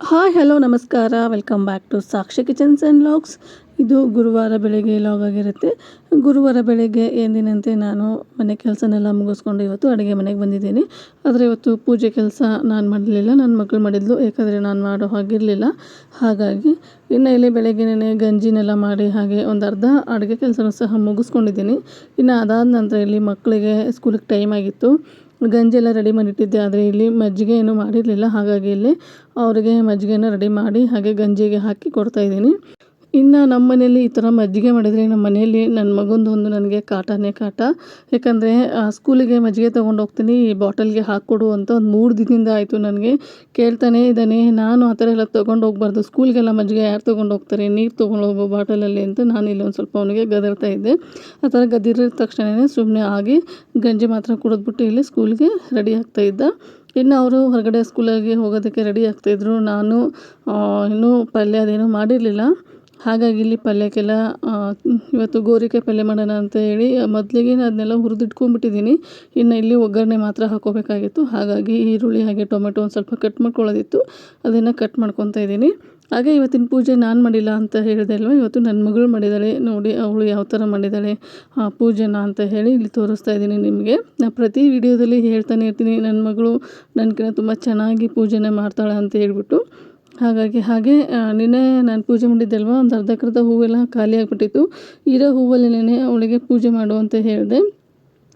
Hi, hello, ನಮಸ್ಕಾರ. Welcome back to Sakshi kitchens and vlogs ಇದು ಗುರುವಾರ ಬೆಳಗ್ಗೆ ಲಾಗ್ ಆಗಿರುತ್ತೆ. ಗುರುವಾರ ಬೆಳಗ್ಗೆ ಎಂದಿನಂತೆ ನಾನು ಮನೆ ಕೆಲಸನೆಲ್ಲ ಮುಗಿಸ್ಕೊಂಡು ಇವತ್ತು ಅಡುಗೆ ಮನೆಗೆ ಬಂದಿದ್ದೀನಿ. ಆದರೆ ಇವತ್ತು ಪೂಜೆ ಕೆಲಸ ನಾನು ಮಾಡಲಿಲ್ಲ. ನನ್ನ ಮಗಳು ಮಾಡಿದ್ಲು ಯಾಕಂದರೆ ನಾನು ಮಾಡೋ ಹಾಗಿರಲಿಲ್ಲ. ಹಾಗಾಗಿ ಇನ್ನು ಇಲ್ಲಿ ಬೆಳಗ್ಗೆನೇ ಗಂಜಿನೆಲ್ಲ ಮಾಡಿ ಹಾಗೆ ಒಂದು ಅರ್ಧ ಅಡುಗೆ ಕೆಲಸನೂ ಸಹ ಮುಗಿಸ್ಕೊಂಡಿದ್ದೀನಿ. ಇನ್ನು ಅದಾದ ನಂತರ ಇಲ್ಲಿ ಮಕ್ಕಳಿಗೆ ಸ್ಕೂಲಿಗೆ ಟೈಮ್ ಆಗಿತ್ತು. ಗಂಜಿ ಎಲ್ಲ ರೆಡಿ ಮಾಡಿಟ್ಟಿದ್ದೆ, ಆದರೆ ಇಲ್ಲಿ ಮಜ್ಜಿಗೆ ಏನು ಮಾಡಿರಲಿಲ್ಲ. ಹಾಗಾಗಿ ಇಲ್ಲಿ ಅವರಿಗೆ ಮಜ್ಜಿಗೆನ ರೆಡಿ ಮಾಡಿ ಹಾಗೆ ಗಂಜಿಗೆ ಹಾಕಿ ಕೊಡ್ತಾಯಿದ್ದೀನಿ ಇನ್ನು ನಮ್ಮ ಮನೇಲಿ ಈ ಥರ ಮಜ್ಜಿಗೆ ಮಾಡಿದರೆ ನಮ್ಮ ಮನೆಯಲ್ಲಿ ನನ್ನ ಮಗಂದು ಒಂದು ನನಗೆ ಕಾಟನೇ ಕಾಟ. ಯಾಕಂದರೆ ಸ್ಕೂಲಿಗೆ ಮಜ್ಜಿಗೆ ತೊಗೊಂಡು ಹೋಗ್ತೀನಿ, ಈ ಬಾಟಲ್ಗೆ ಹಾಕ್ಕೊಡು ಅಂತ ಒಂದು ಮೂರು ದಿನದಿಂದ ಆಯಿತು ನನಗೆ. ಕೇಳ್ತಾನೆ ಇದ್ದಾನೆ, ನಾನು ಆ ಥರ ಎಲ್ಲ ತೊಗೊಂಡು ಹೋಗ್ಬಾರ್ದು. ಸ್ಕೂಲ್ಗೆಲ್ಲ ಮಜ್ಜಿಗೆ ಯಾರು ತೊಗೊಂಡು ಹೋಗ್ತಾರೆ? ನೀರು ತೊಗೊಂಡು ಹೋಗೋ ಬಾಟಲಲ್ಲಿ ಅಂತ ನಾನು ಇಲ್ಲಿ ಒಂದು ಸ್ವಲ್ಪ ಅವನಿಗೆ ಗದರ್ತಾ ಇದ್ದೆ. ಆ ಥರ ಗದಿರಿದ ತಕ್ಷಣವೇ ಸುಮ್ಮನೆ ಆಗಿ ಗಂಜಿ ಮಾತ್ರ ಕುಡಿದ್ಬಿಟ್ಟು ಇಲ್ಲಿ ಸ್ಕೂಲ್ಗೆ ರೆಡಿ ಆಗ್ತಾ ಇದ್ದ. ಇನ್ನು ಅವರು ಹೊರಗಡೆ ಸ್ಕೂಲಿಗೆ ಹೋಗೋದಕ್ಕೆ ರೆಡಿ ಆಗ್ತಾಯಿದ್ರು ನಾನು ಇನ್ನೂ ಪಲ್ಯ ಅದೇನೂ ಮಾಡಿರಲಿಲ್ಲ. ಹಾಗಾಗಿ ಇಲ್ಲಿ ಪಲ್ಯಕ್ಕೆಲ್ಲ ಇವತ್ತು ಗೋರಿಕಾಯಿ ಪಲ್ಯ ಮಾಡೋಣ ಅಂತ ಹೇಳಿ ಮೊದಲಿಗೆ ಅದನ್ನೆಲ್ಲ ಹುರಿದಿಟ್ಕೊಂಡ್ಬಿಟ್ಟಿದ್ದೀನಿ. ಇನ್ನು ಇಲ್ಲಿ ಒಗ್ಗರಣೆ ಮಾತ್ರ ಹಾಕೋಬೇಕಾಗಿತ್ತು ಹಾಗಾಗಿ ಈರುಳ್ಳಿ ಹಾಗೆ ಟೊಮೆಟೊ ಒಂದು ಸ್ವಲ್ಪ ಕಟ್ ಮಾಡ್ಕೊಳ್ಳೋದಿತ್ತು. ಅದನ್ನು ಕಟ್ ಮಾಡ್ಕೊತಾ ಇದ್ದೀನಿ. ಹಾಗೆ ಇವತ್ತಿನ ಪೂಜೆ ನಾನು ಮಾಡಿಲ್ಲ ಅಂತ ಹೇಳಿದೆ ಅಲ್ವ? ಇವತ್ತು ನನ್ನ ಮಗಳು ಮಾಡಿದ್ದಾಳೆ ನೋಡಿ ಅವಳು ಯಾವ ಥರ ಮಾಡಿದ್ದಾಳೆ ಪೂಜೆನ ಅಂತ ಹೇಳಿ ಇಲ್ಲಿ ತೋರಿಸ್ತಾ ಇದ್ದೀನಿ ನಿಮಗೆ. ನಾನು ಪ್ರತಿ ವಿಡಿಯೋದಲ್ಲಿ ಹೇಳ್ತಾನೆ ಇರ್ತೀನಿ ನನ್ನ ಮಗಳು ನನಗಿನ್ನ ತುಂಬ ಚೆನ್ನಾಗಿ ಪೂಜೆನ ಮಾಡ್ತಾಳೆ ಅಂತ ಹೇಳ್ಬಿಟ್ಟು. ಹಾಗಾಗಿ ಹಾಗೆ ನಿನ್ನೆ ನಾನು ಪೂಜೆ ಮಾಡಿದ್ದಲ್ವ ಒಂದು ಅರ್ಧಕ್ಕರ್ಧ ಹೂವೆಲ್ಲ ಖಾಲಿ ಆಗಿಬಿಟ್ಟಿತ್ತು. ಇರೋ ನೆನೆ ಅವಳಿಗೆ ಪೂಜೆ ಮಾಡು ಅಂತ ಹೇಳಿದೆ.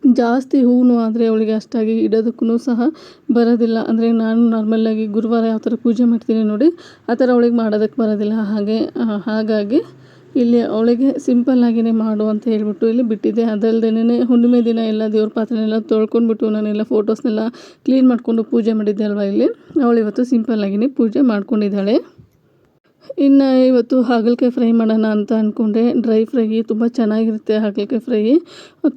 ಜಾಸ್ತಿ ಹೂವು ಆದರೆ ಅವಳಿಗೆ ಅಷ್ಟಾಗಿ ಇಡೋದಕ್ಕೂ ಸಹ ಬರೋದಿಲ್ಲ. ಅಂದರೆ ನಾನು ನಾರ್ಮಲ್ಲಾಗಿ ಗುರುವಾರ ಯಾವ ಥರ ಪೂಜೆ ಮಾಡ್ತೀನಿ ನೋಡಿ, ಆ ಥರ ಅವಳಿಗೆ ಮಾಡೋದಕ್ಕೆ ಬರೋದಿಲ್ಲ. ಹಾಗೆ ಹಾಗಾಗಿ ಇಲ್ಲಿ ಅವಳಿಗೆ ಸಿಂಪಲ್ಲಾಗಿಯೇ ಮಾಡು ಅಂತ ಹೇಳ್ಬಿಟ್ಟು ಇಲ್ಲಿ ಬಿಟ್ಟಿದ್ದೆ. ಅದಲ್ಲದೇನೆ ಹುಣ್ಣಿಮೆ ದಿನ ಎಲ್ಲ ದೇವ್ರ ಪಾತ್ರೆನೆಲ್ಲ ತೊಳ್ಕೊಂಡ್ಬಿಟ್ಟು ನಾನೆಲ್ಲ ಫೋಟೋಸ್ನೆಲ್ಲ ಕ್ಲೀನ್ ಮಾಡಿಕೊಂಡು ಪೂಜೆ ಮಾಡಿದ್ದೆ ಅಲ್ವಾ ಇಲ್ಲಿ? ಅವಳು ಇವತ್ತು ಆಗಿನೇ ಪೂಜೆ ಮಾಡ್ಕೊಂಡಿದ್ದಾಳೆ. ಇನ್ನು ಇವತ್ತು ಹಾಗಲಕಾಯಿ ಫ್ರೈ ಮಾಡೋಣ ಅಂತ ಅಂದ್ಕೊಂಡೆ ಡ್ರೈ ಫ್ರೈ ತುಂಬ ಚೆನ್ನಾಗಿರುತ್ತೆ ಹಾಗಲಕಾಯಿ ಫ್ರೈ.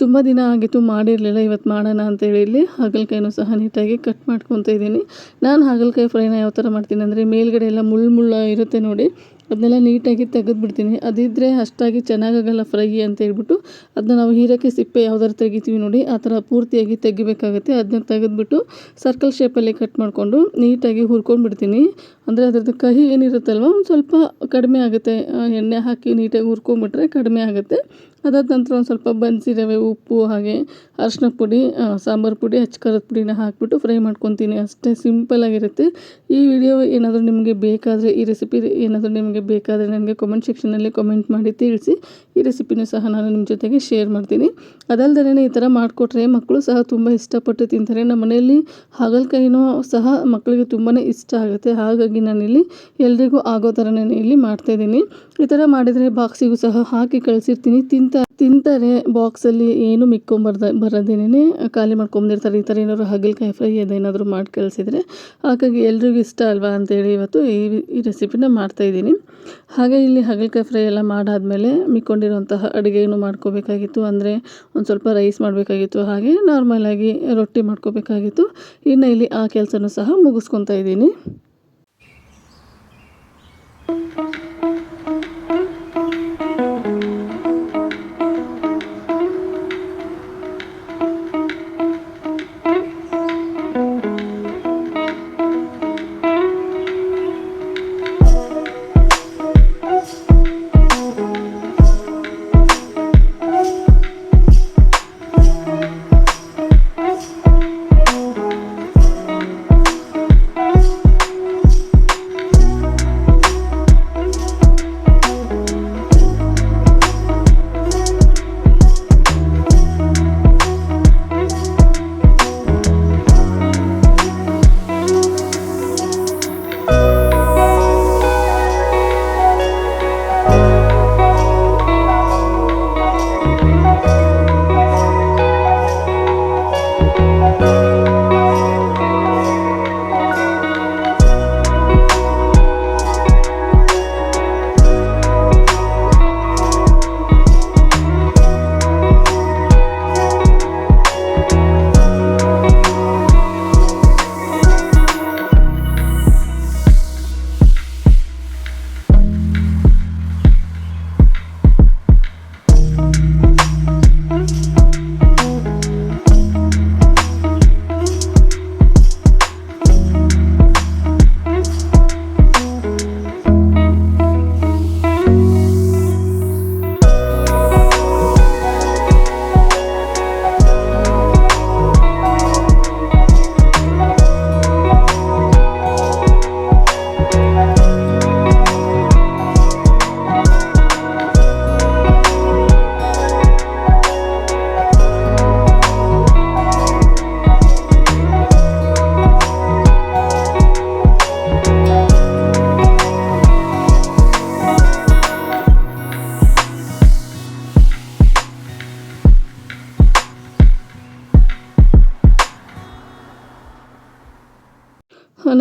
ತುಂಬ ದಿನ ಆಗಿತ್ತು ಮಾಡಿರಲಿಲ್ಲ, ಇವತ್ತು ಮಾಡೋಣ ಅಂತೇಳಿ ಇಲ್ಲಿ ಹಾಗಲಕಾಯಿನೂ ಸಹ ನೀಟಾಗಿ ಕಟ್ ಮಾಡ್ಕೊತ ಇದ್ದೀನಿ. ನಾನು ಹಾಗಲಕಾಯಿ ಫ್ರೈನ ಯಾವ ಥರ ಮಾಡ್ತೀನಿ ಅಂದರೆ ಮೇಲ್ಗಡೆ ಎಲ್ಲ ಮುಳ್ಳು ಮುಳ್ಳು ಇರುತ್ತೆ ನೋಡಿ ಅದನ್ನೆಲ್ಲ ನೀಟಾಗಿ ತೆಗೆದುಬಿಡ್ತೀನಿ ಅದಿದ್ದರೆ ಅಷ್ಟಾಗಿ ಚೆನ್ನಾಗಾಗಲ್ಲ ಫ್ರೈ ಅಂತ ಹೇಳ್ಬಿಟ್ಟು ಅದನ್ನ ನಾವು ಹೀರಕ್ಕೆ ಸಿಪ್ಪೆ ಯಾವ್ದಾರು ತೆಗಿತೀವಿ ನೋಡಿ, ಆ ಥರ ಪೂರ್ತಿಯಾಗಿ ತೆಗಿಬೇಕಾಗುತ್ತೆ. ಅದನ್ನ ತೆಗೆದ್ಬಿಟ್ಟು ಸರ್ಕಲ್ ಶೇಪಲ್ಲಿ ಕಟ್ ಮಾಡಿಕೊಂಡು ನೀಟಾಗಿ ಹುರ್ಕೊಂಡ್ಬಿಡ್ತೀನಿ. ಅಂದರೆ ಅದರದ್ದು ಕಹಿ ಏನಿರುತ್ತಲ್ವ, ಒಂದು ಸ್ವಲ್ಪ ಕಡಿಮೆ ಆಗುತ್ತೆ. ಎಣ್ಣೆ ಹಾಕಿ ನೀಟಾಗಿ ಹುರ್ಕೊಂಬಿಟ್ರೆ ಕಡಿಮೆ ಆಗುತ್ತೆ. ಅದಾದ ನಂತರ ಒಂದು ಸ್ವಲ್ಪ ಬನ್ಸಿ ರವೆ ಉಪ್ಪು, ಹಾಗೆ ಅರಿಶಿನ ಪುಡಿ ಸಾಂಬಾರು ಪುಡಿ ಖಾರದ ಪುಡಿನ ಹಾಕಿಬಿಟ್ಟು ಫ್ರೈ ಮಾಡ್ಕೊತೀನಿ. ಅಷ್ಟೇ ಸಿಂಪಲ್ಲಾಗಿರುತ್ತೆ ಈ ವಿಡಿಯೋ ಏನಾದರೂ ನಿಮಗೆ ಬೇಕಾದರೆ, ಈ ರೆಸಿಪಿ ಏನಾದರೂ ನಿಮಗೆ ಬೇಕಾದರೆ ನನಗೆ ಕಮೆಂಟ್ ಸೆಕ್ಷನಲ್ಲಿ ಕಮೆಂಟ್ ಮಾಡಿ ತಿಳಿಸಿ. ಈ ರೆಸಿಪಿನೂ ಸಹ ನಾನು ನಿಮ್ಮ ಜೊತೆಗೆ ಶೇರ್ ಮಾಡ್ತೀನಿ. ಅದಲ್ಲದೇ ಈ ಥರ ಮಾಡಿಕೊಟ್ರೆ ಮಕ್ಕಳು ಸಹ ತುಂಬ ಇಷ್ಟಪಟ್ಟು ತಿಂತಾರೆ. ನಮ್ಮ ಮನೆಯಲ್ಲಿ ಹಾಗಲಕಾಯಿನೂ ಸಹ ಮಕ್ಕಳಿಗೆ ತುಂಬಾ ಇಷ್ಟ ಆಗುತ್ತೆ. ಹಾಗಾಗಿ ನಾನಿಲ್ಲಿ ಎಲ್ರಿಗೂ ಆಗೋ ಥರನೇ ಇಲ್ಲಿ ಮಾಡ್ತಾಯಿದ್ದೀನಿ ಈ ಥರ ಮಾಡಿದರೆ ಬಾಕ್ಸಿಗೂ ಸಹ ಹಾಕಿ ಕಳಿಸಿರ್ತೀನಿ. ತಿಂತ ತಿಂತಾರೆ. ಬಾಕ್ಸಲ್ಲಿ ಏನು ಮಿಕ್ಕೊಂಬರ್ದ ಬರೋದೇನೇ ಖಾಲಿ ಮಾಡ್ಕೊಂಬಂದಿರ್ತಾರೆ ಈ ಥರ ಏನಾದ್ರು ಹಗಲಕಾಯಿ ಫ್ರೈ ಅದೇನಾದರೂ ಮಾಡಿ ಕಳಿಸಿದ್ರೆ ಹಾಗಾಗಿ ಎಲ್ರಿಗೂ ಇಷ್ಟ ಅಲ್ವಾ ಅಂತೇಳಿ ಇವತ್ತು ಈ ಈ ರೆಸಿಪಿನ ಮಾಡ್ತಾಯಿದ್ದೀನಿ ಹಾಗೆ ಇಲ್ಲಿ ಹಗಲಕಾಯಿ ಫ್ರೈ ಎಲ್ಲ ಮಾಡಾದ್ಮೇಲೆ ಮಿಕ್ಕೊಂಡಿರುವಂತಹ ಅಡುಗೆಯನ್ನು ಮಾಡ್ಕೋಬೇಕಾಗಿತ್ತು. ಅಂದರೆ ಒಂದು ಸ್ವಲ್ಪ ರೈಸ್ ಮಾಡಬೇಕಾಗಿತ್ತು. ಹಾಗೆ ನಾರ್ಮಲಾಗಿ ರೊಟ್ಟಿ ಮಾಡ್ಕೋಬೇಕಾಗಿತ್ತು. ಇನ್ನು ಇಲ್ಲಿ ಆ ಕೆಲಸನೂ ಸಹ ಮುಗಿಸ್ಕೊತಾ ಇದ್ದೀನಿ.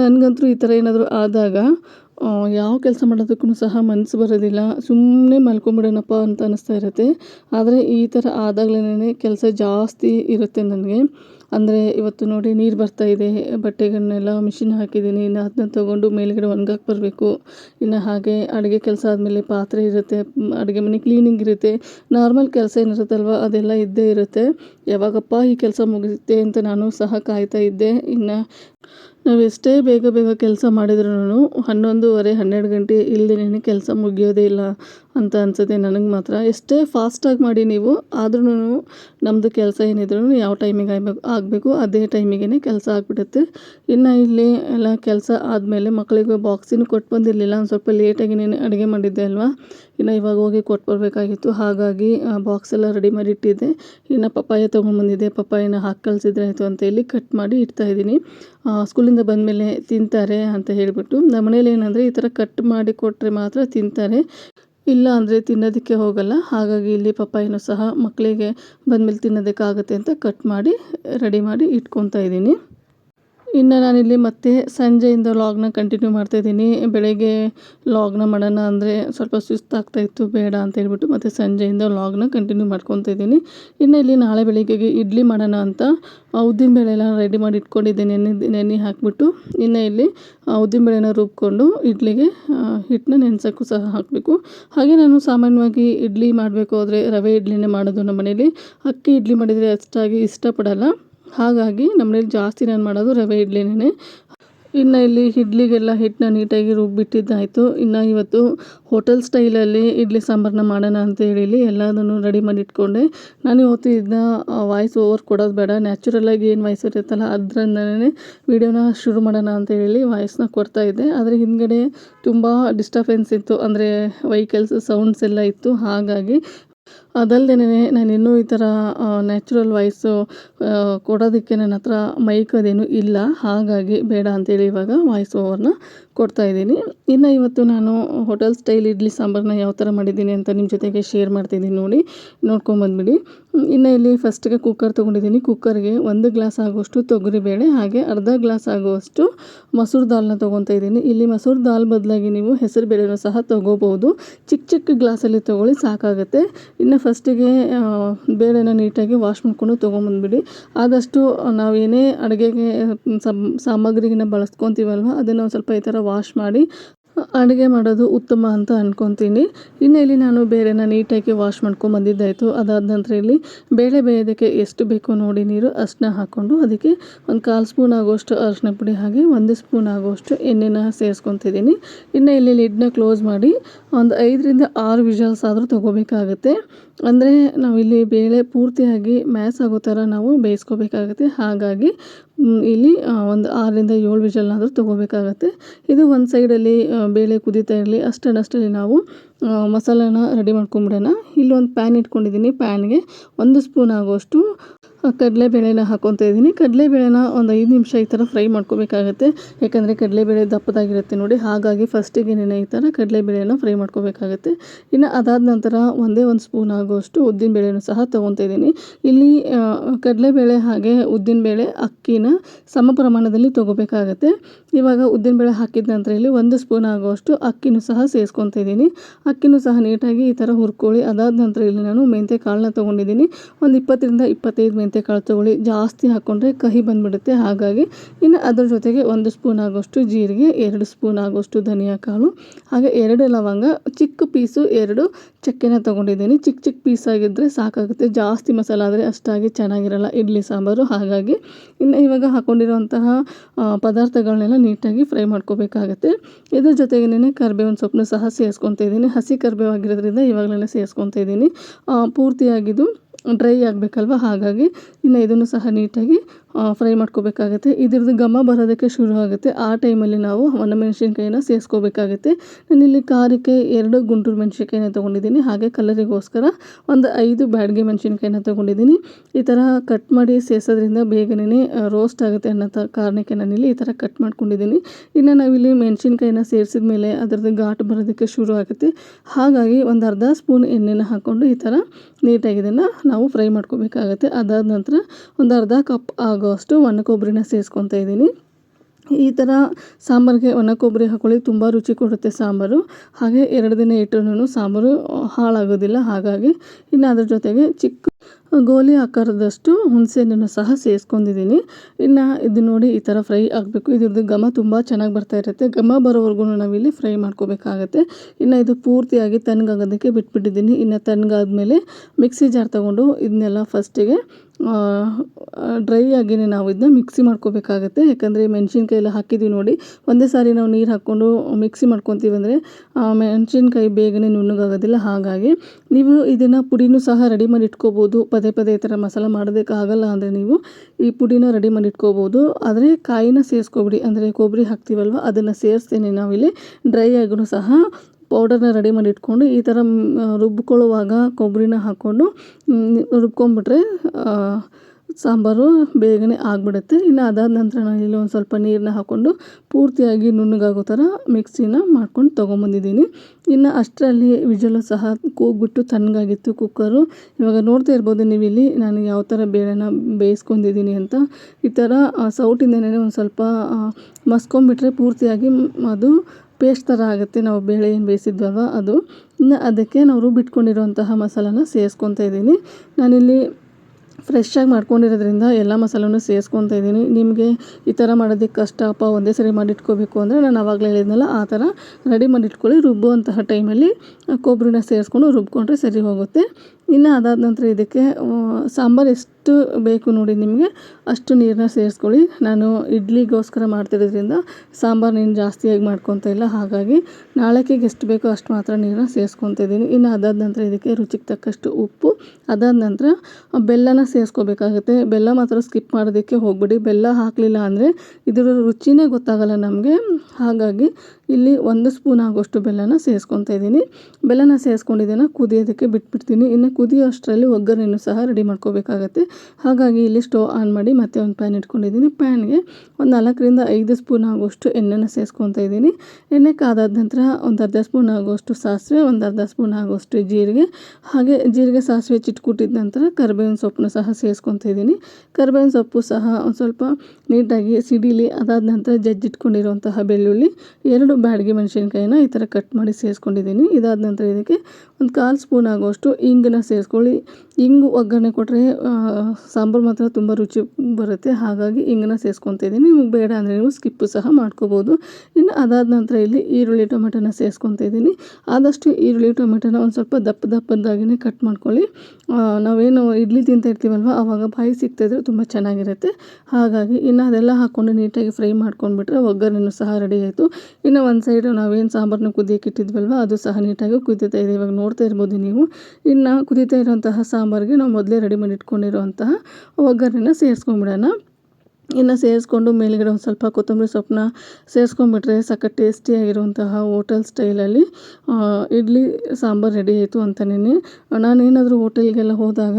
ನನಗಂತೂ ಈ ಥರ ಏನಾದರೂ ಆದಾಗ ಯಾವ ಕೆಲಸ ಮಾಡೋದಕ್ಕೂ ಸಹ ಮನಸ್ಸು ಬರೋದಿಲ್ಲ. ಸುಮ್ಮನೆ ಮಲ್ಕೊಂಬಿಡೋಣಪ್ಪ ಅಂತ ಅನ್ನಿಸ್ತಾ ಇರುತ್ತೆ. ಆದರೆ ಈ ಥರ ಆದಾಗಲೇ ಕೆಲಸ ಜಾಸ್ತಿ ಇರುತ್ತೆ ನನಗೆ. ಅಂದರೆ ಇವತ್ತು ನೋಡಿ ನೀರು ಬರ್ತಾ ಇದೆ, ಬಟ್ಟೆಗಳನ್ನೆಲ್ಲ ಮಿಷಿನ್ ಹಾಕಿದ್ದೀನಿ, ಇನ್ನು ಅದನ್ನ ತೊಗೊಂಡು ಮೇಲುಗಡೆ ಒಣಗಕ್ಕೆ ಬರಬೇಕು. ಇನ್ನು ಹಾಗೆ ಅಡುಗೆ ಕೆಲಸ ಆದಮೇಲೆ ಪಾತ್ರೆ ಇರುತ್ತೆ, ಅಡುಗೆ ಮನೆ ಕ್ಲೀನಿಂಗ್ ಇರುತ್ತೆ. ನಾರ್ಮಲ್ ಕೆಲಸ ಏನಿರುತ್ತಲ್ವ, ಅದೆಲ್ಲ ಇದ್ದೇ ಇರುತ್ತೆ. ಯಾವಾಗಪ್ಪ ಈ ಕೆಲಸ ಮುಗಿಯುತ್ತೆ ಅಂತ ನಾನು ಸಹ ಕಾಯ್ತಾ ಇದ್ದೆ. ಇನ್ನು ನಾವು ಎಷ್ಟೇ ಬೇಗ ಬೇಗ ಕೆಲಸ ಮಾಡಿದ್ರೂ ಹನ್ನೊಂದುವರೆ, ಹನ್ನೆರಡು ಗಂಟೆ ಇಲ್ದೇನೆ ಕೆಲಸ ಮುಗಿಯೋದೇ ಇಲ್ಲ ಅಂತ ಅನ್ಸುತ್ತೆ ನನಗೆ ಮಾತ್ರ. ಎಷ್ಟೇ ಫಾಸ್ಟಾಗಿ ಮಾಡಿ ನೀವು ಆದ್ರೂ ನಮ್ಮದು ಕೆಲಸ ಏನಿದ್ರೂ ಯಾವ ಟೈಮಿಗೆ ಆಗಬೇಕು ಆಗಬೇಕು, ಅದೇ ಟೈಮಿಗೇ ಕೆಲಸ ಆಗಿಬಿಡುತ್ತೆ. ಇನ್ನು ಇಲ್ಲಿ ಎಲ್ಲ ಕೆಲಸ ಆದಮೇಲೆ ಮಕ್ಕಳಿಗೆ ಬಾಕ್ಸಿನೂ ಕೊಟ್ಟು ಬಂದಿರಲಿಲ್ಲ, ಒಂದು ಸ್ವಲ್ಪ ಲೇಟಾಗಿ ನೀನು ಅಡುಗೆ ಮಾಡಿದ್ದೆ ಅಲ್ವಾ? ಇನ್ನು ಇವಾಗ ಹೋಗಿ ಕೊಟ್ಟು ಬರಬೇಕಾಗಿತ್ತು. ಹಾಗಾಗಿ ಬಾಕ್ಸ್ ಎಲ್ಲ ರೆಡಿ ಮಾಡಿ ಇಟ್ಟಿದ್ದೆ. ಇನ್ನು ಪಪ್ಪಾಯ ತೊಗೊಂಬಂದಿದ್ದೆ. ಪಪ್ಪಾಯನ ಹಾಕಿ ಕಳಿಸಿದ್ರೆ ಆಯಿತು ಅಂತ ಹೇಳಿ ಕಟ್ ಮಾಡಿ ಇಡ್ತಾ ಇದ್ದೀನಿ. ಸ್ಕೂಲಿಂದ ಬಂದಮೇಲೆ ತಿಂತಾರೆ ಅಂತ ಹೇಳಿಬಿಟ್ಟು. ನಮ್ಮ ಮನೇಲಿ ಏನಂದರೆ, ಈ ಥರ ಕಟ್ ಮಾಡಿ ಕೊಟ್ಟರೆ ಮಾತ್ರ ತಿಂತಾರೆ. ಇಲ್ಲ ಅಂದರೆ ತಿನ್ನೋದಕ್ಕೆ ಹೋಗಲ್ಲ. ಹಾಗಾಗಿ ಇಲ್ಲಿ ಪಪ್ಪಾಯಿನೂ ಸಹ ಮಕ್ಕಳಿಗೆ ಬಂದ ಬಂದಮೇಲೆ ತಿನ್ನೋದಕ್ಕಾಗುತ್ತೆ ಅಂತ ಕಟ್ ಮಾಡಿ ರೆಡಿ ಮಾಡಿ ಇಟ್ಕೊತಾ ಇದ್ದೀನಿ. ಇನ್ನು ನಾನಿಲ್ಲಿ ಮತ್ತೆ ಸಂಜೆಯಿಂದ ಲಾಗ್ನ ಕಂಟಿನ್ಯೂ ಮಾಡ್ತಾಯಿದ್ದೀನಿ ಬೆಳಗ್ಗೆ ಲಾಗ್ನ ಮಾಡೋಣ ಅಂದರೆ ಸ್ವಲ್ಪ ಸುಸ್ತಾಗ್ತಾಯಿತ್ತು ಬೇಡ ಅಂತ ಹೇಳ್ಬಿಟ್ಟು ಮತ್ತು ಸಂಜೆಯಿಂದ ಲಾಗ್ನ ಕಂಟಿನ್ಯೂ ಮಾಡ್ಕೊತಿದ್ದೀನಿ ಇನ್ನು ಇಲ್ಲಿ ನಾಳೆ ಬೆಳಿಗ್ಗೆಗೆ ಇಡ್ಲಿ ಮಾಡೋಣ ಅಂತ ಉದ್ದಿನಬೇಳೆ ಎಲ್ಲ ರೆಡಿ ಮಾಡಿ ಇಟ್ಕೊಂಡಿದ್ದೆ ನೆನೆ ನೆನೆ ಹಾಕಿಬಿಟ್ಟು. ಇನ್ನು ಇಲ್ಲಿ ಉದ್ದಿನಬೇಳೆನ ರುಬ್ಕೊಂಡು ಇಡ್ಲಿಗೆ ಹಿಟ್ಟನ್ನ ನೆನೆಸೋಕ್ಕೂ ಸಹ ಹಾಕಬೇಕು. ಹಾಗೆ ನಾನು ಸಾಮಾನ್ಯವಾಗಿ ಇಡ್ಲಿ ಮಾಡಬೇಕು, ಆದರೆ ರವೆ ಇಡ್ಲಿನೇ ಮಾಡೋದು ನಮ್ಮ ಮನೇಲಿ. ಅಕ್ಕಿ ಇಡ್ಲಿ ಮಾಡಿದರೆ ಅಷ್ಟಾಗಿ ಇಷ್ಟಪಡಲ್ಲ. ಹಾಗಾಗಿ ನಮ್ಮನೇಲಿ ಜಾಸ್ತಿ ನಾನು ಮಾಡೋದು ರವೆ ಇಡ್ಲಿನೇ ಇನ್ನು ಇಲ್ಲಿ ಇಡ್ಲಿಗೆಲ್ಲ ಹಿಟ್ಟನ್ನ ನೀಟಾಗಿ ರುಬ್ಬಿಟ್ಟಿದ್ದಾಯಿತು. ಇನ್ನು ಇವತ್ತು ಹೋಟೆಲ್ ಸ್ಟೈಲಲ್ಲಿ ಇಡ್ಲಿ ಸಾಂಬಾರನ್ನ ಮಾಡೋಣ ಅಂತ ಹೇಳಿ ಎಲ್ಲದನ್ನು ರೆಡಿ ಮಾಡಿ ಇಟ್ಕೊಂಡೆ ನಾನು ಇವತ್ತು ವಾಯ್ಸ್ ಓವರ್ ಕೊಡೋದು ಬೇಡ. ನ್ಯಾಚುರಲಾಗಿ ಏನು ವಾಯ್ಸ್ ಇರುತ್ತಲ್ಲ ಅದರಿಂದನೇ ವೀಡಿಯೋನ ಶುರು ಮಾಡೋಣ ಅಂತ ಹೇಳಿ ವಾಯ್ಸ್ನ ಕೊಡ್ತಾ ಇದ್ದೆ. ಆದರೆ ಹಿಂದ್ಗಡೆ ತುಂಬ ಡಿಸ್ಟರ್ಬೆನ್ಸ್ ಇತ್ತು. ಅಂದರೆ ವೆಹಿಕಲ್ಸ್ ಸೌಂಡ್ಸ್ ಎಲ್ಲ ಇತ್ತು. ಹಾಗಾಗಿ ಅದಲ್ಲದೆ ನಾನು ಇನ್ನೂ ಈ ಥರ ನ್ಯಾಚುರಲ್ ವಾಯ್ಸು ಕೊಡೋದಕ್ಕೆ ನನ್ನ ಹತ್ರ ಮೈಕ್ ಅದೇನು ಇಲ್ಲ. ಹಾಗಾಗಿ ಬೇಡ ಅಂತೇಳಿ ಇವಾಗ ವಾಯ್ಸ್ ಓವರ್ನ ಕೊಡ್ತಾ ಇದ್ದೀನಿ. ಇನ್ನು ಇವತ್ತು ನಾನು ಹೋಟೆಲ್ ಸ್ಟೈಲ್ ಇಡ್ಲಿ ಸಾಂಬಾರನ್ನ ಯಾವ ಥರ ಮಾಡಿದ್ದೀನಿ ಅಂತ ನಿಮ್ಮ ಜೊತೆಗೆ ಶೇರ್ ಮಾಡ್ತಿದ್ದೀನಿ ನೋಡಿ. ನೋಡ್ಕೊಂಬಂದ್ಬಿಡಿ ಇನ್ನು ಇಲ್ಲಿ ಫಸ್ಟ್ಗೆ ಕುಕ್ಕರ್ ತೊಗೊಂಡಿದ್ದೀನಿ. ಕುಕ್ಕರ್ಗೆ ಒಂದು ಗ್ಲಾಸ್ ಆಗುವಷ್ಟು ತೊಗರಿಬೇಳೆ ಹಾಗೆ ಅರ್ಧ ಗ್ಲಾಸ್ ಆಗುವಷ್ಟು ಮೊಸರು ದಾಲ್ನ ತೊಗೊತಾ ಇದ್ದೀನಿ. ಇಲ್ಲಿ ಮೊಸರು ದಾಲ್ ಬದಲಾಗಿ ನೀವು ಹೆಸರು ಬೇಳೆನೂ ಸಹ ತೊಗೋಬೋದು. ಚಿಕ್ಕ ಚಿಕ್ಕ ಗ್ಲಾಸಲ್ಲಿ ತೊಗೊಳ್ಳಿ ಸಾಕಾಗುತ್ತೆ. ಇನ್ನು ಫಸ್ಟಿಗೆ ಬೇಳೆನ ನೀಟಾಗಿ ವಾಶ್ ಮಾಡ್ಕೊಂಡು ತೊಗೊಂಬಂದ್ಬಿಡಿ. ಆದಷ್ಟು ನಾವೇನೇ ಅಡುಗೆಗೆ ಸಾಮಗ್ರಿನ ಬಳಸ್ಕೊತೀವಲ್ವ, ಅದನ್ನು ಒಂದು ಸ್ವಲ್ಪ ಈ ಥರ ವಾಶ್ ಮಾಡಿ ಅಡುಗೆ ಮಾಡೋದು ಉತ್ತಮ ಅಂತ ಅಂದ್ಕೊತೀನಿ ಇನ್ನು ಇಲ್ಲಿ ನಾನು ಬೇರೆನ ನೀಟಾಗಿ ವಾಶ್ ಮಾಡ್ಕೊಂಡು ಬಂದಿದ್ದಾಯಿತು. ಅದಾದ ನಂತರ ಇಲ್ಲಿ ಬೇಳೆ ಬೇಯೋದಕ್ಕೆ ಎಷ್ಟು ಬೇಕೋ ನೋಡಿ ನೀರು ಅಷ್ಟನ್ನ ಹಾಕ್ಕೊಂಡು ಅದಕ್ಕೆ ಒಂದು ಕಾಲು ಸ್ಪೂನ್ ಆಗೋಷ್ಟು ಅರಿಶಿನ ಪುಡಿ ಹಾಗೆ ಒಂದು ಸ್ಪೂನ್ ಆಗೋಷ್ಟು ಎಣ್ಣೆನ ಸೇರಿಸ್ಕೊತಿದ್ದೀನಿ. ಇನ್ನು ಇಲ್ಲಿ ಲಿಡ್ನ ಕ್ಲೋಸ್ ಮಾಡಿ ಒಂದು ಐದರಿಂದ ಆರು ವಿಷಲ್ಸ್ ಆದರೂ ತೊಗೋಬೇಕಾಗತ್ತೆ. ಅಂದರೆ ನಾವಿಲ್ಲಿ ಬೇಳೆ ಪೂರ್ತಿಯಾಗಿ ಮ್ಯಾಸ್ ಆಗೋ ಥರ ನಾವು ಬೇಯಿಸ್ಕೋಬೇಕಾಗತ್ತೆ. ಹಾಗಾಗಿ ಇಲ್ಲಿ ಒಂದು ಆರರಿಂದ ಏಳು ವಿಷಲ್ನಾದರೂ ತೊಗೋಬೇಕಾಗತ್ತೆ. ಇದು ಒಂದು ಸೈಡಲ್ಲಿ ಬೇಳೆ ಕುದೀತಾ ಇರಲಿ ಅಷ್ಟನ್ನಷ್ಟರಲ್ಲಿ ನಾವು ಮಸಾಲಾನ ರೆಡಿ ಮಾಡ್ಕೊಂಬಿಡೋಣ. ಇಲ್ಲೊಂದು ಪ್ಯಾನ್ ಇಟ್ಕೊಂಡಿದ್ದೀನಿ ಪ್ಯಾನ್ಗೆ ಒಂದು ಸ್ಪೂನ್ ಆಗುವಷ್ಟು ಕಡಲೆಬೇಳೆನ ಹಾಕ್ಕೊತಾ ಇದ್ದೀನಿ. ಕಡಲೆಬೇಳೆನ ಒಂದು ಐದು ನಿಮಿಷ ಈ ಥರ ಫ್ರೈ ಮಾಡ್ಕೋಬೇಕಾಗತ್ತೆ. ಯಾಕಂದರೆ ಕಡಲೆಬೇಳೆ ದಪ್ಪದಾಗಿರುತ್ತೆ ನೋಡಿ. ಹಾಗಾಗಿ ಫಸ್ಟಿಗೆ ನೆನೆ ಈ ಥರ ಕಡಲೆಬೇಳೆನ ಫ್ರೈ ಮಾಡ್ಕೋಬೇಕಾಗತ್ತೆ. ಇನ್ನು ಅದಾದ ನಂತರ ಒಂದೇ ಒಂದು ಸ್ಪೂನ್ ಆಗುವಷ್ಟು ಉದ್ದಿನಬೇಳೆನೂ ಸಹ ತೊಗೊತಾ ಇದ್ದೀನಿ. ಇಲ್ಲಿ ಕಡಲೆಬೇಳೆ ಹಾಗೆ ಉದ್ದಿನಬೇಳೆ ಅಕ್ಕಿನ ಸಮ ಪ್ರಮಾಣದಲ್ಲಿ ತೊಗೋಬೇಕಾಗತ್ತೆ. ಇವಾಗ ಉದ್ದಿನಬೇಳೆ ಹಾಕಿದ ನಂತರ ಇಲ್ಲಿ ಒಂದು ಸ್ಪೂನ್ ಆಗುವಷ್ಟು ಅಕ್ಕಿನೂ ಸಹ ಸೇರಿಸ್ಕೊತಾ ಇದ್ದೀನಿ. ಅಕ್ಕಿನೂ ಸಹ ನೀಟಾಗಿ ಈ ಥರ ಹುರ್ಕೊಳ್ಳಿ. ಅದಾದ ನಂತರ ಇಲ್ಲಿ ನಾನು ಮೆಂತ್ಯ ಕಾಳನ್ನ ತೊಗೊಂಡಿದ್ದೀನಿ. ಒಂದು ಇಪ್ಪತ್ತರಿಂದ ಇಪ್ಪತ್ತೈದು ಮೆಂತ್ಯ ಕಾಳು ತೊಗೊಳ್ಳಿ ಜಾಸ್ತಿ ಹಾಕ್ಕೊಂಡ್ರೆ ಕಹಿ ಬಂದುಬಿಡುತ್ತೆ. ಹಾಗಾಗಿ ಇನ್ನು ಅದ್ರ ಜೊತೆಗೆ ಒಂದು ಸ್ಪೂನ್ ಆಗೋಷ್ಟು ಜೀರಿಗೆ, ಎರಡು ಸ್ಪೂನ್ ಆಗೋಷ್ಟು ಧನಿಯಾ ಕಾಳು, ಹಾಗೆ ಎರಡು ಲವಂಗ, ಚಿಕ್ಕ ಪೀಸು ಎರಡು ಚಕ್ಕೆನ ತೊಗೊಂಡಿದ್ದೀನಿ. ಚಿಕ್ಕ ಚಿಕ್ಕ ಪೀಸ್ ಆಗಿದ್ದರೆ ಸಾಕಾಗುತ್ತೆ. ಜಾಸ್ತಿ ಮಸಾಲೆ ಆದರೆ ಅಷ್ಟಾಗಿ ಚೆನ್ನಾಗಿರಲ್ಲ ಇಡ್ಲಿ ಸಾಂಬಾರು. ಹಾಗಾಗಿ ಇನ್ನು ಇವಾಗ ಹಾಕ್ಕೊಂಡಿರುವಂತಹ ಪದಾರ್ಥಗಳನ್ನೆಲ್ಲ ನೀಟಾಗಿ ಫ್ರೈ ಮಾಡ್ಕೋಬೇಕಾಗತ್ತೆ. ಇದ್ರ ಜೊತೆಗೇನೆ ಕರ್ಬೇವಿನ ಸೊಪ್ಪನ್ನು ಸಹ ಸೇರಿಸ್ಕೊತಾ ಇದ್ದೀನಿ. ಹಸಿ ಕರಿಬೇವು ಆಗಿರೋದ್ರಿಂದ ಇವಾಗಲೇ ಸೇರಿಸ್ಕೊತಾ ಇದ್ದೀನಿ. ಪೂರ್ತಿಯಾಗಿದ್ದು ಡ್ರೈ ಆಗಬೇಕಲ್ವ? ಹಾಗಾಗಿ ಇನ್ನು ಇದನ್ನು ಸಹ ನೀಟಾಗಿ ಫ್ರೈ ಮಾಡ್ಕೋಬೇಕಾಗುತ್ತೆ. ಇದ್ರದ್ದು ಘಮ ಬರೋದಕ್ಕೆ ಶುರು ಆಗುತ್ತೆ. ಆ ಟೈಮಲ್ಲಿ ನಾವು ಒಣಮೆಣ್ಸಿನ್ಕಾಯಿನ ಸೇರಿಸ್ಕೋಬೇಕಾಗುತ್ತೆ ನಾನಿಲ್ಲಿ ಖಾರಕ್ಕೆ ಎರಡು ಗುಂಟೂರು ಮೆಣಸಿನ್ಕಾಯಿನ ತೊಗೊಂಡಿದ್ದೀನಿ. ಹಾಗೆ ಕಲರಿಗೋಸ್ಕರ ಒಂದು ಐದು ಬ್ಯಾಡ್ಗೆ ಮೆಣಸಿನ್ಕಾಯಿನ ತೊಗೊಂಡಿದ್ದೀನಿ. ಈ ಥರ ಕಟ್ ಮಾಡಿ ಸೇರಿಸೋದ್ರಿಂದ ಬೇಗನೆ ರೋಸ್ಟ್ ಆಗುತ್ತೆ ಅನ್ನೋ ಕಾರಣಕ್ಕೆ ನಾನಿಲ್ಲಿ ಈ ಥರ ಕಟ್ ಮಾಡ್ಕೊಂಡಿದ್ದೀನಿ. ಇನ್ನು ನಾವಿಲ್ಲಿ ಮೆಣಸಿನ್ಕಾಯಿನ ಸೇರಿಸಿದ ಮೇಲೆ ಅದರದ್ದು ಘಾಟ್ ಬರೋದಕ್ಕೆ ಶುರು ಆಗುತ್ತೆ. ಹಾಗಾಗಿ ಒಂದು ಅರ್ಧ ಸ್ಪೂನ್ ಎಣ್ಣೆನ ಹಾಕ್ಕೊಂಡು ಈ ಥರ ನೀಟಾಗಿ ಇದನ್ನು ನಾವು ಫ್ರೈ ಮಾಡ್ಕೋಬೇಕಾಗುತ್ತೆ. ಅದಾದ ನಂತರ ಒಂದು ಅರ್ಧ ಕಪ್ ಆಗೋಷ್ಟು ಒಣ ಕೊಬ್ಬರಿನ ಸೇರಿಸ್ಕೊತಾ ಇದ್ದೀನಿ. ಈ ಥರ ಸಾಂಬಾರಿಗೆ ಒಣ ಕೊಬ್ಬರಿ ಹಾಕೊಳ್ಳಿ, ತುಂಬ ರುಚಿ ಕೊಡುತ್ತೆ ಸಾಂಬಾರು. ಹಾಗೆ ಎರಡು ದಿನ ಇಟ್ಟರೂ ಸಾಂಬಾರು ಹಾಳಾಗೋದಿಲ್ಲ. ಹಾಗಾಗಿ ಇನ್ನು ಅದ್ರ ಜೊತೆಗೆ ಚಿಕ್ಕ ಗೋಲಿ ಆಕಾರದಷ್ಟು ಹುಣಸೆಹಣ್ಣನ್ನು ಸಹ ಸೇರಿಸ್ಕೊಂಡಿದ್ದೀನಿ ಇನ್ನು ಇದು ನೋಡಿ ಈ ಥರ ಫ್ರೈ ಆಗಬೇಕು. ಇದ್ರದ್ದು ಘಮ ತುಂಬ ಚೆನ್ನಾಗಿ ಬರ್ತಾ ಇರುತ್ತೆ. ಘಮ ಬರೋವರೆಗೂ ನಾವಿಲ್ಲಿ ಫ್ರೈ ಮಾಡ್ಕೋಬೇಕಾಗತ್ತೆ. ಇನ್ನು ಇದು ಪೂರ್ತಿಯಾಗಿ ತಣ್ಣಗಾಗೋದಕ್ಕೆ ಬಿಟ್ಬಿಟ್ಟಿದ್ದೀನಿ. ಇನ್ನು ತಣ್ಣಗಾದ್ಮೇಲೆ ಮಿಕ್ಸಿ ಜಾರ್ ತೊಗೊಂಡು ಇದನ್ನೆಲ್ಲ ಫಸ್ಟಿಗೆ ಡ್ರೈ ಆಗಿನೇ ನಾವು ಇದನ್ನ ಮಿಕ್ಸಿ ಮಾಡ್ಕೋಬೇಕಾಗತ್ತೆ. ಯಾಕಂದರೆ ಮೆಣಸಿನ್ಕಾಯಿ ಎಲ್ಲ ಹಾಕಿದ್ದೀವಿ ನೋಡಿ, ಒಂದೇ ಸಾರಿ ನಾವು ನೀರು ಹಾಕ್ಕೊಂಡು ಮಿಕ್ಸಿ ಮಾಡ್ಕೊತೀವಿ ಅಂದರೆ ಮೆಣಸಿನ್ಕಾಯಿ ಬೇಗನೆ ನುಣ್ಣಗಾಗೋದಿಲ್ಲ. ಹಾಗಾಗಿ ನೀವು ಇದನ್ನು ಪುಡಿನೂ ಸಹ ರೆಡಿ ಮಾಡಿ ಇಟ್ಕೋಬೋದು. ಪದೇ ಪದೇ ಈ ಥರ ಮಸಾಲ ಮಾಡೋದಕ್ಕೆ ಆಗಲ್ಲ ಅಂದರೆ ನೀವು ಈ ಪುಡಿನ ರೆಡಿ ಮಾಡಿ ಇಟ್ಕೋಬೋದು. ಆದರೆ ಕಾಯಿನ ಸೇರಿಸ್ಕೊಬಿಡಿ. ಅಂದರೆ ಕೊಬ್ಬರಿ ಹಾಕ್ತೀವಲ್ವ, ಅದನ್ನು ಸೇರಿಸ್ತೇನೆ ನಾವಿಲ್ಲಿ. ಡ್ರೈ ಆಗಿಯೂ ಸಹ ಪೌಡರ್ನ ರೆಡಿ ಮಾಡಿ ಇಟ್ಕೊಂಡು ಈ ಥರ ರುಬ್ಕೊಳ್ಳುವಾಗ ಕೊಬ್ಬರಿನ ಹಾಕ್ಕೊಂಡು ರುಬ್ಕೊಂಡ್ಬಿಟ್ರೆ ಸಾಂಬಾರು ಬೇಗನೆ ಆಗಿಬಿಡುತ್ತೆ. ಇನ್ನು ಅದಾದ ನಂತರ ನಾನು ಇಲ್ಲಿ ಒಂದು ಸ್ವಲ್ಪ ನೀರನ್ನ ಹಾಕ್ಕೊಂಡು ಪೂರ್ತಿಯಾಗಿ ನುಣ್ಣಗಾಗೋ ಥರ ಮಿಕ್ಸಿನ ಮಾಡ್ಕೊಂಡು ತೊಗೊಂಬಂದಿದ್ದೀನಿ. ಇನ್ನು ಅಷ್ಟರಲ್ಲಿ ವಿಜಲು ಸಹ ಕೂಗ್ಬಿಟ್ಟು ತಣ್ಣಗಾಗಿತ್ತು ಕುಕ್ಕರು. ಇವಾಗ ನೋಡ್ತಾ ಇರ್ಬೋದು ನೀವು ಇಲ್ಲಿ ನಾನು ಯಾವ ಥರ ಬೇಳೆನ ಬೇಯಿಸ್ಕೊಂಡಿದ್ದೀನಿ ಅಂತ. ಈ ಥರ ಸೌಟಿಂದನೇ ಒಂದು ಸ್ವಲ್ಪ ಮಸ್ಕೊಂಬಿಟ್ರೆ ಪೂರ್ತಿಯಾಗಿ ಅದು ಪೇಸ್ಟ್ ಥರ ಆಗುತ್ತೆ. ನಾವು ಬೇಳೆ ಏನು ಬೇಯಿಸಿದ್ವಲ್ವ ಅದು. ಇನ್ನು ಅದಕ್ಕೆ ನಾವು ರುಬ್ಬಿಟ್ಕೊಂಡಿರುವಂತಹ ಮಸಾಲಾನ ಸೇರಿಸ್ಕೊತಾ ಇದ್ದೀನಿ. ನಾನಿಲ್ಲಿ ಫ್ರೆಶ್ಶಾಗಿ ಮಾಡ್ಕೊಂಡಿರೋದ್ರಿಂದ ಎಲ್ಲ ಮಸಾಲೂ ಸೇರಿಸ್ಕೊತಾ ಇದ್ದೀನಿ. ನಿಮಗೆ ಈ ಥರ ಮಾಡೋದಕ್ಕೆ ಕಷ್ಟಪ್ಪ ಒಂದೇ ಸರಿ ಮಾಡಿಟ್ಕೋಬೇಕು ಅಂದರೆ ನಾನು ಆವಾಗಲೇ ಹೇಳಿದ್ನಲ್ಲ, ಆ ಥರ ರೆಡಿ ಮಾಡಿಟ್ಕೊಳ್ಳಿ. ರುಬ್ಬುವಂತಹ ಟೈಮಲ್ಲಿ ಕೊಬ್ಬರಿನ ಸೇರಿಸ್ಕೊಂಡು ರುಬ್ಕೊಂಡ್ರೆ ಸರಿ ಹೋಗುತ್ತೆ. ಇನ್ನು ಅದಾದ ನಂತರ ಇದಕ್ಕೆ ಸಾಂಬಾರು ಎಷ್ಟು ಬೇಕು ನೋಡಿ ನಿಮಗೆ ಅಷ್ಟು ನೀರನ್ನ ಸೇರಿಸ್ಕೊಳ್ಳಿ. ನಾನು ಇಡ್ಲಿಗೋಸ್ಕರ ಮಾಡ್ತಿರೋದ್ರಿಂದ ಸಾಂಬಾರು ನೀನು ಜಾಸ್ತಿಯಾಗಿ ಮಾಡ್ಕೊತ ಇಲ್ಲ. ಹಾಗಾಗಿ ನಾಳೆಗೆ ಎಷ್ಟು ಬೇಕೋ ಅಷ್ಟು ಮಾತ್ರ ನೀರನ್ನ ಸೇರಿಸ್ಕೊತ ಇದ್ದೀನಿ. ಇನ್ನು ಅದಾದ ನಂತರ ಇದಕ್ಕೆ ರುಚಿಗೆ ತಕ್ಕಷ್ಟು ಉಪ್ಪು, ಅದಾದ ನಂತರ ಬೆಲ್ಲನ ಸೇರಿಸ್ಕೋಬೇಕಾಗುತ್ತೆ. ಬೆಲ್ಲ ಮಾತ್ರ ಸ್ಕಿಪ್ ಮಾಡೋದಕ್ಕೆ ಹೋಗ್ಬಿಡಿ. ಬೆಲ್ಲ ಹಾಕಲಿಲ್ಲ ಅಂದರೆ ಇದರ ರುಚಿನೇ ಗೊತ್ತಾಗಲ್ಲ ನಮಗೆ. ಹಾಗಾಗಿ ಇಲ್ಲಿ ಒಂದು ಸ್ಪೂನ್ ಆಗೋಷ್ಟು ಬೆಲ್ಲನ ಸೇರಿಸ್ಕೊತಾ ಇದ್ದೀನಿ. ಬೆಲ್ಲನ ಸೇರಿಸ್ಕೊಂಡಿದ್ದೇನೆ ಕುದಿಯೋದಕ್ಕೆ ಬಿಟ್ಬಿಡ್ತೀನಿ. ಇನ್ನು ಕುದಿಯೋ ಅಷ್ಟರಲ್ಲಿ ಒಗ್ಗರಣೆಯನ್ನು ಸಹ ರೆಡಿ ಮಾಡ್ಕೋಬೇಕಾಗತ್ತೆ. ಹಾಗಾಗಿ ಇಲ್ಲಿ ಸ್ಟವ್ ಆನ್ ಮಾಡಿ ಮತ್ತೆ ಒಂದು ಪ್ಯಾನ್ ಇಟ್ಕೊಂಡಿದ್ದೀನಿ. ಪ್ಯಾನ್ಗೆ ಒಂದು ನಾಲ್ಕರಿಂದ ಐದು ಸ್ಪೂನ್ ಆಗುವಷ್ಟು ಎಣ್ಣೆನ ಸೇರಿಸ್ಕೊತಾ ಇದ್ದೀನಿ. ಎಣ್ಣೆ ಕಾದಾದ ನಂತರ ಒಂದು ಅರ್ಧ ಸ್ಪೂನ್ ಆಗುವಷ್ಟು ಸಾಸಿವೆ, ಒಂದು ಅರ್ಧ ಸ್ಪೂನ್ ಆಗುವಷ್ಟು ಜೀರಿಗೆ. ಹಾಗೆ ಜೀರಿಗೆ, ಸಾಸಿವೆ ಚಿಟ್ಕುಟ್ಟಿದ ನಂತರ ಕರಿಬೇವಿನ ಸೊಪ್ಪನ್ನು ಸಹ ಸೇರಿಸ್ಕೊತಾ ಇದ್ದೀನಿ. ಕರಿಬೇವಿನ ಸೊಪ್ಪು ಸಹ ಒಂದು ಸ್ವಲ್ಪ ನೀಟಾಗಿ ಸಿಡಿಲಿ ಅದಾದ ನಂತರ ಜಜ್ಜಿಟ್ಕೊಂಡಿರುವಂತಹ ಬೆಳ್ಳುಳ್ಳಿ, ಎರಡು ಬ್ಯಾಡಗಿ ಮೆಣಸಿನ್ಕಾಯಿನ ಈ ಥರ ಕಟ್ ಮಾಡಿ ಸೇರಿಸ್ಕೊಂಡಿದ್ದೀನಿ ಇದಾದ ನಂತರ ಇದಕ್ಕೆ ಒಂದು ಕಾಲು ಸ್ಪೂನ್ ಆಗುವಷ್ಟು ಇಂಗನ್ನ ಸೇರಿಸ್ಕೊಳ್ಳಿ. ಇಂಗು ಒಗ್ಗರಣೆ ಕೊಟ್ಟರೆ ಸಾಂಬಾರು ಮಾತ್ರ ತುಂಬ ರುಚಿ ಬರುತ್ತೆ. ಹಾಗಾಗಿ ಇಂಗನ್ನ ಸೇರಿಸ್ಕೊತಾ ಇದ್ದೀನಿ. ನಿಮಗೆ ಬೇಡ ಅಂದರೆ ನೀವು ಸ್ಕಿಪ್ಪು ಸಹ ಮಾಡ್ಕೋಬೋದು. ಇನ್ನು ಅದಾದ ನಂತರ ಇಲ್ಲಿ ಈರುಳ್ಳಿ, ಟೊಮೆಟೊನ ಸೇರಿಸ್ಕೊತಾ ಇದ್ದೀನಿ. ಆದಷ್ಟು ಈರುಳ್ಳಿ, ಟೊಮೆಟೊನ ಒಂದು ಸ್ವಲ್ಪ ದಪ್ಪ ದಪ್ಪದಾಗಿಯೇ ಕಟ್ ಮಾಡ್ಕೊಳ್ಳಿ. ನಾವೇನು ಇಡ್ಲಿ ತಿಂತ ಇರ್ತೀವಲ್ವ ಆವಾಗ ಬಾಯಿ ಸಿಗ್ತಾಯಿದ್ರೆ ತುಂಬ ಚೆನ್ನಾಗಿರುತ್ತೆ. ಹಾಗಾಗಿ ಇನ್ನು ಅದೆಲ್ಲ ಹಾಕ್ಕೊಂಡು ನೀಟಾಗಿ ಫ್ರೈ ಮಾಡ್ಕೊಂಡ್ಬಿಟ್ರೆ ಒಗ್ಗರಣೆನೂ ಸಹ ರೆಡಿ ಆಯಿತು. ಇನ್ನು ಒಂದು ಸೈಡು ನಾವೇನು ಸಾಂಬಾರನ್ನ ಕುದಿಯಕ್ಕೆ ಇಟ್ಟಿದ್ವಲ್ವ, ಅದು ಸಹ ನೀಟಾಗಿ ಕುದೀತಾ ಇದೆ ಇವಾಗ ನೋಡ್ತಾ ಇರ್ಬೋದು ನೀವು. ಇನ್ನು ಕುದೀತಾ ಇರುವಂತಹ ಸಾಂಬಾರಿಗೆ ನಾವು ಮೊದಲೇ ರೆಡಿ ಮಾಡಿ ಇಟ್ಕೊಂಡಿರುವಂತಹ ಒಗ್ಗರಣೆನ ಸೇರಿಸ್ಕೊಂಬಿಡೋಣ. ಇನ್ನು ಸೇರಿಸ್ಕೊಂಡು ಮೇಲುಗಡೆ ಒಂದು ಸ್ವಲ್ಪ ಕೊತ್ತಂಬರಿ ಸೊಪ್ಪನ್ನ ಸೇರಿಸ್ಕೊಂಡ್ಬಿಟ್ರೆ ಸಖತ್ ಟೇಸ್ಟಿಯಾಗಿರುವಂತಹ ಹೋಟೆಲ್ ಸ್ಟೈಲಲ್ಲಿ ಇಡ್ಲಿ, ಸಾಂಬಾರು ರೆಡಿ ಆಯಿತು ಅಂತಲೇ ನಾನೇನಾದರೂ ಹೋಟೆಲ್ಗೆಲ್ಲ ಹೋದಾಗ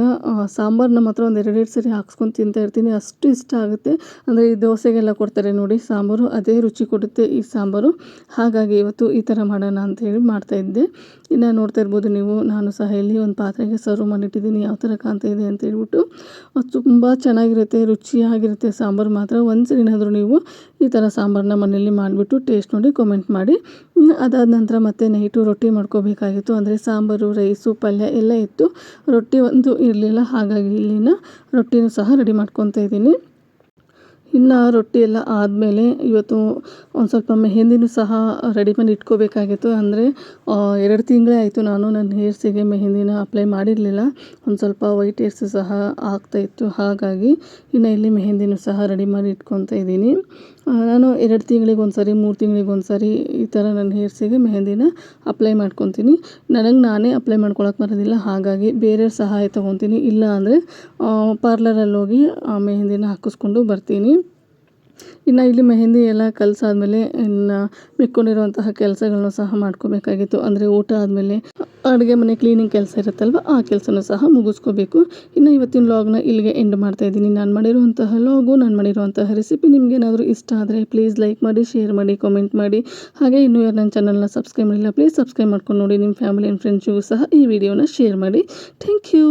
ಸಾಂಬಾರನ್ನ ಮಾತ್ರ ಒಂದು ಎರಡೆರಡು ಸರಿ ಹಾಕ್ಸ್ಕೊಂಡು ತಿಂತಾ ಇರ್ತೀನಿ. ಅಷ್ಟು ಇಷ್ಟ ಆಗುತ್ತೆ. ಅಂದರೆ ಈ ದೋಸೆಗೆಲ್ಲ ಕೊಡ್ತಾರೆ ನೋಡಿ, ಸಾಂಬಾರು. ಅದೇ ರುಚಿ ಕೊಡುತ್ತೆ ಈ ಸಾಂಬಾರು. ಹಾಗಾಗಿ ಇವತ್ತು ಈ ಥರ ಮಾಡೋಣ ಅಂತ ಹೇಳಿ ಮಾಡ್ತಾಯಿದ್ದೆ ಇನ್ನು ನೋಡ್ತಾ ಇರ್ಬೋದು ನೀವು. ನಾನು ಸಹ ಇಲ್ಲಿ ಒಂದು ಪಾತ್ರೆಗೆ ಸರ್ವ್ ಮಾಡಿಟ್ಟಿದ್ದೀನಿ, ಯಾವ ಥರ ಕಾಣ್ತಾ ಇದೆ ಅಂತ ಹೇಳ್ಬಿಟ್ಟು. ತುಂಬ ಚೆನ್ನಾಗಿರುತ್ತೆ, ರುಚಿಯಾಗಿರುತ್ತೆ ಸಾಂಬಾರು. ಮಾತ್ರ ಒಂದು ಸರಿನಾದರೂ ನೀವು ಈ ಥರ ಸಾಂಬಾರನ್ನ ಮನೆಯಲ್ಲಿ ಮಾಡಿಬಿಟ್ಟು ಟೇಸ್ಟ್ ನೋಡಿ ಕಮೆಂಟ್ ಮಾಡಿ. ಅದಾದ ನಂತರ ಮತ್ತೆ ನೈಟು ರೊಟ್ಟಿ ಮಾಡ್ಕೋಬೇಕಾಗಿತ್ತು. ಅಂದರೆ ಸಾಂಬಾರು, ರೈಸು, ಪಲ್ಯ ಎಲ್ಲ ಇತ್ತು. ರೊಟ್ಟಿ ಒಂದು ಇರಲಿಲ್ಲ, ಹಾಗಾಗಿ ಇಲ್ಲಿನ ರೊಟ್ಟಿನೂ ಸಹ ರೆಡಿ ಮಾಡ್ಕೊತಾ ಇದ್ದೀನಿ. ಇನ್ನು ರೊಟ್ಟಿ ಎಲ್ಲ ಆದಮೇಲೆ ಇವತ್ತು ಒಂದು ಸ್ವಲ್ಪ ಮೆಹೆಂದಿನೂ ಸಹ ರೆಡಿ ಮಾಡಿ ಇಟ್ಕೋಬೇಕಾಗಿತ್ತು. ಅಂದರೆ ಎರಡು ತಿಂಗಳೇ ಆಯಿತು ನಾನು ನನ್ನ ಹೇರ್ಸಿಗೆ ಮೆಹೆಂದಿನ ಅಪ್ಲೈ ಮಾಡಿರಲಿಲ್ಲ. ಒಂದು ಸ್ವಲ್ಪ ವೈಟ್ ಹೇರ್ಸ್ ಸಹ ಆಗ್ತಾಯಿತ್ತು ಹಾಗಾಗಿ ಇನ್ನು ಇಲ್ಲಿ ಮೆಹೆಂದಿನೂ ಸಹ ರೆಡಿ ಮಾಡಿ ಇಟ್ಕೊತಾ ಇದ್ದೀನಿ. ನಾನು ಎರಡು ತಿಂಗಳಿಗೆ ಒಂದು ಸಾರಿ ಮೂರು ತಿಂಗಳಿಗೆ ಒಂದು ಸಾರಿ ಈ ಥರ ನನ್ನ ಹೇರ್ಸಿಗೆ ಮೆಹೆಂದಿನ ಅಪ್ಲೈ ಮಾಡ್ಕೊತೀನಿ ನನಗೆ ನಾನೇ ಅಪ್ಲೈ ಮಾಡ್ಕೊಳಕ್ಕೆ ಬರೋದಿಲ್ಲ. ಹಾಗಾಗಿ ಬೇರೆಯವ್ರ ಸಹಾಯ ತೊಗೊತೀನಿ ಇಲ್ಲ ಅಂದರೆ ಪಾರ್ಲರಲ್ಲಿ ಹೋಗಿ ಮೆಹೆಂದಿನ ಹಾಕಿಸ್ಕೊಂಡು ಬರ್ತೀನಿ. ಇನ್ನು ಇಲ್ಲಿ ಮೆಹೆಂದಿ ಎಲ್ಲ ಕಲಸಾದ್ಮೇಲೆ, ಇನ್ನು ಮಿಕ್ಕೊಂಡಿರುವಂತಹ ಕೆಲಸಗಳನ್ನು ಸಹ ಮಾಡ್ಕೋಬೇಕಾಗಿತ್ತು. ಅಂದರೆ ಊಟ ಆದಮೇಲೆ ಅಡುಗೆ ಮನೆ ಕ್ಲೀನಿಂಗ್ ಕೆಲಸ ಇರುತ್ತಲ್ವ, ಆ ಕೆಲಸನೂ ಸಹ ಮುಗಿಸ್ಕೋಬೇಕು. ಇನ್ನು ಇವತ್ತಿನ ಲಾಗ್ನ ಇಲ್ಲಿಗೆ ಎಂಡ್ ಮಾಡ್ತಾ ಇದ್ದೀನಿ. ನಾನು ಮಾಡಿರುವಂತಹ ಲಾಗು ನಾನು ಮಾಡಿರುವಂತಹ ರೆಸಿಪಿ ನಿಮಗೇನಾದರೂ ಇಷ್ಟ ಆದರೆ ಪ್ಲೀಸ್ ಲೈಕ್ ಮಾಡಿ ಶೇರ್ ಮಾಡಿ ಕಾಮೆಂಟ್ ಮಾಡಿ. ಹಾಗೆ ಇನ್ನೂ ಯಾರು ನನ್ನ ಚಾನಲ್ನ ಸಬ್ಸ್ಕ್ರೈಬ್ ಮಾಡಿಲ್ಲ ಪ್ಲೀಸ್ ಸಬ್ಸ್ಕ್ರೈಬ್ ಮಾಡ್ಕೊಂಡು ನೋಡಿ ನಿಮ್ಮ ಫ್ಯಾಮಿಲಿ ಆ್ಯಂಡ್ ಫ್ರೆಂಡ್ಸಿಗೂ ಸಹ ಈ ವಿಡಿಯೋನ ಶೇರ್ ಮಾಡಿ. Thank you